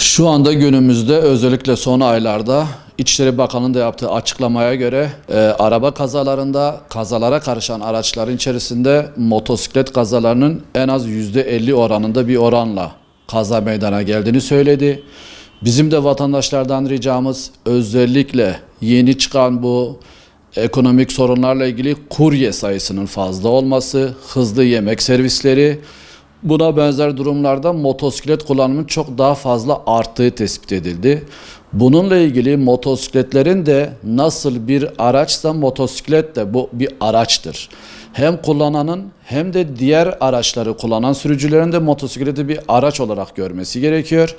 Şu anda günümüzde özellikle son aylarda İçişleri Bakanı'nın da yaptığı açıklamaya göre e, araba kazalarında kazalara karışan araçların içerisinde motosiklet kazalarının en az %50 oranında bir oranla kaza meydana geldiğini söyledi. Bizim de vatandaşlardan ricamız özellikle yeni çıkan bu ekonomik sorunlarla ilgili kurye sayısının fazla olması, hızlı yemek servisleri, Buna benzer durumlarda motosiklet kullanımının çok daha fazla arttığı tespit edildi. Bununla ilgili motosikletlerin de nasıl bir araçsa motosiklet de bu bir araçtır. Hem kullananın hem de diğer araçları kullanan sürücülerin de motosikleti bir araç olarak görmesi gerekiyor.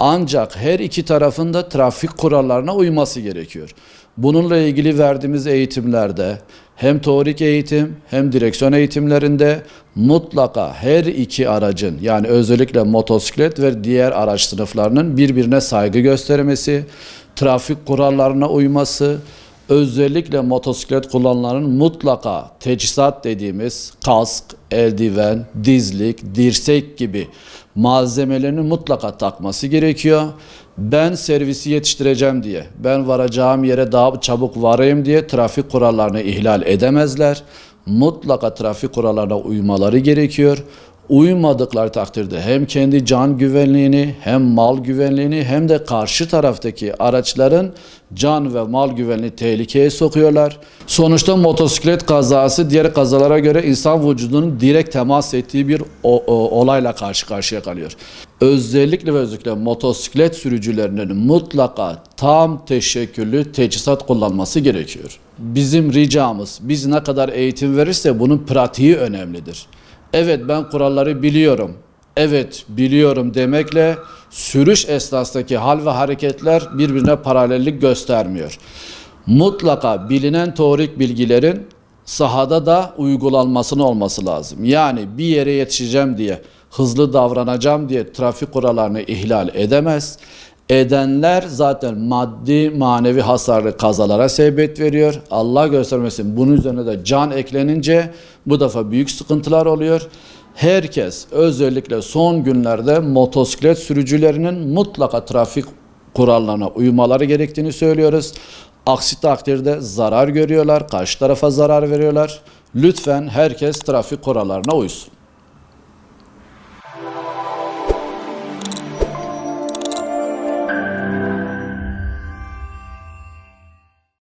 Ancak her iki tarafın da trafik kurallarına uyması gerekiyor. Bununla ilgili verdiğimiz eğitimlerde hem teorik eğitim hem direksiyon eğitimlerinde mutlaka her iki aracın yani özellikle motosiklet ve diğer araç sınıflarının birbirine saygı göstermesi, trafik kurallarına uyması, özellikle motosiklet kullananların mutlaka teçhizat dediğimiz kask, eldiven, dizlik, dirsek gibi malzemelerini mutlaka takması gerekiyor. Ben servisi yetiştireceğim diye, ben varacağım yere daha çabuk varayım diye trafik kurallarını ihlal edemezler. Mutlaka trafik kurallarına uymaları gerekiyor. Uymadıkları takdirde hem kendi can güvenliğini hem mal güvenliğini hem de karşı taraftaki araçların can ve mal güvenliğini tehlikeye sokuyorlar. Sonuçta motosiklet kazası diğer kazalara göre insan vücudunun direkt temas ettiği bir olayla karşı karşıya kalıyor. Özellikle ve özellikle motosiklet sürücülerinin mutlaka tam teşekküllü teçhizat kullanması gerekiyor. Bizim ricamız biz ne kadar eğitim verirse bunun pratiği önemlidir. Evet ben kuralları biliyorum. Evet biliyorum demekle sürüş esnasındaki hal ve hareketler birbirine paralellik göstermiyor. Mutlaka bilinen teorik bilgilerin sahada da uygulanmasının olması lazım. Yani bir yere yetişeceğim diye, hızlı davranacağım diye trafik kurallarını ihlal edemez. Edenler zaten maddi manevi hasarlı kazalara sebebiyet veriyor. Allah göstermesin bunun üzerine de can eklenince bu defa büyük sıkıntılar oluyor. Herkes özellikle son günlerde motosiklet sürücülerinin mutlaka trafik kurallarına uymaları gerektiğini söylüyoruz. Aksi takdirde zarar görüyorlar, karşı tarafa zarar veriyorlar. Lütfen herkes trafik kurallarına uysun.